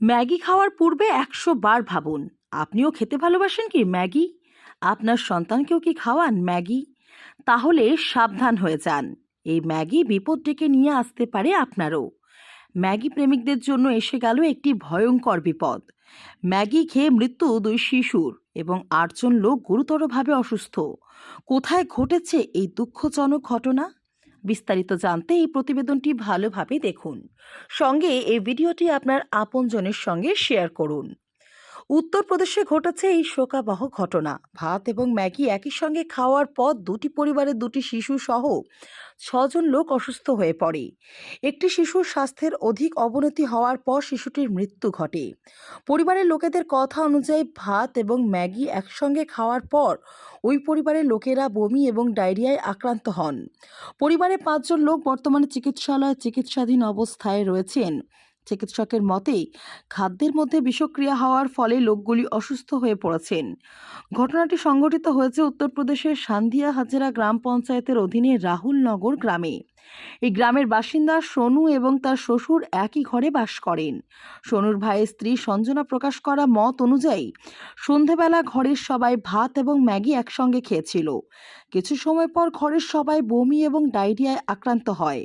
Maggi খাওয়ার পূর্বে একশো বার ভাবুন, আপনিও খেতে ভালোবাসেন কি ম্যাগি? আপনার সন্তানকেও কি খাওয়ান ম্যাগি? তাহলে সাবধান হয়ে যান, এই ম্যাগি বিপদ ডেকে নিয়ে আসতে পারে আপনারও। ম্যাগি প্রেমিকদের জন্য এসে গেল একটি ভয়ঙ্কর বিপদ। ম্যাগি খেয়ে মৃত্যু দুই শিশুর এবং আটজন লোক গুরুতরভাবে অসুস্থ। কোথায় ঘটেছে এই দুঃখজনক ঘটনা? বিস্তারিত জানতে এই প্রতিবেদনটি ভালোভাবে দেখুন। সঙ্গে এই ভিডিওটি আপনার আপনজনের সঙ্গে শেয়ার করুন। উত্তরপ্রদেশে ঘটেছে এই শোকাবহ ঘটনা। ভাত এবং ম্যাগি একই সঙ্গে খাওয়ার পর দুটি পরিবারের দুটি শিশু সহ ছজন লোক অসুস্থ হয়ে পড়ে। একটি শিশুর স্বাস্থ্যের অধিক অবনতি হওয়ার পর শিশুটির মৃত্যু ঘটে। পরিবারের লোকেদের কথা অনুযায়ী ভাত এবং ম্যাগি একসঙ্গে খাওয়ার পর ওই পরিবারের লোকেরা বমি এবং ডায়রিয়ায় আক্রান্ত হন। পরিবারের পাঁচজন লোক বর্তমানে চিকিৎসালয়ে চিকিৎসাধীন অবস্থায় রয়েছেন। চিকিৎসকের মতে খাদ্যের মধ্যে বিষক্রিয়া হওয়ার ফলে লোকগুলি অসুস্থ হয়ে পড়েছেন। ঘটনাটি সংঘটিত হয়েছে উত্তরপ্রদেশের সান্ধিয়া হাজেরা গ্রাম পঞ্চায়েতের অধীনে রাহুলনগর গ্রামে। এই গ্রামের বাসিন্দা সোনু এবং তার শ্বশুর একই ঘরে বাস করেন। সোনুর ভাইয়ের স্ত্রী সঞ্জনা প্রকাশ করা মত অনুযায়ী সন্ধেবেলা ঘরের সবাই ভাত এবং ম্যাগি একসঙ্গে খেয়েছিল। কিছু সময় পর ঘরের সবাই বমি এবং ডায়রিয়ায় আক্রান্ত হয়।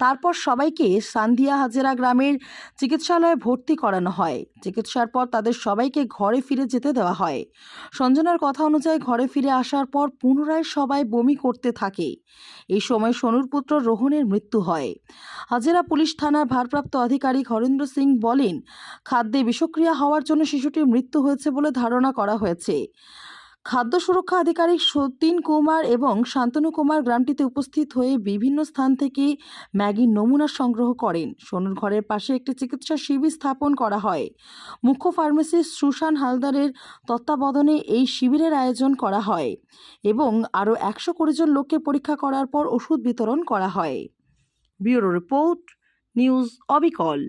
তারপর সবাইকে সান্ধিয়া হাজেরা গ্রামের চিকিৎসালয়ে ভর্তি করানো হয়। চিকিৎসার পর তাদের সবাইকে ঘরে ফিরে যেতে দেওয়া হয়। সঞ্জনার কথা অনুযায়ী ঘরে ফিরে আসার পর পুনরায় সবাই বমি করতে থাকে। এই সময় সোনুর পুত্র রোহনের মৃত্যু হয়। হাজেরা পুলিশ থানার ভারপ্রাপ্ত আধিকারিক হরেন্দ্র সিং বলেন, খাদ্যে বিষক্রিয়া হওয়ার জন্য শিশুটির মৃত্যু হয়েছে বলে ধারণা করা হয়েছে। খাদ্য সুরক্ষা আধিকারিক সতীন কুমার এবং শান্তনু কুমার গ্রামটিতে উপস্থিত হয়ে বিভিন্ন স্থান থেকে ম্যাগির নমুনা সংগ্রহ করেন। সোনুর ঘরের পাশে একটি চিকিৎসা শিবির স্থাপন করা হয়। মুখ্য ফার্মেসিস্ট সুশান হালদারের তত্ত্বাবধানে এই শিবিরের আয়োজন করা হয় এবং আরও একশো কুড়ি জন লোককে পরীক্ষা করার পর ওষুধ বিতরণ করা হয়। ব্যুরো রিপোর্ট, নিউজ অবিকল।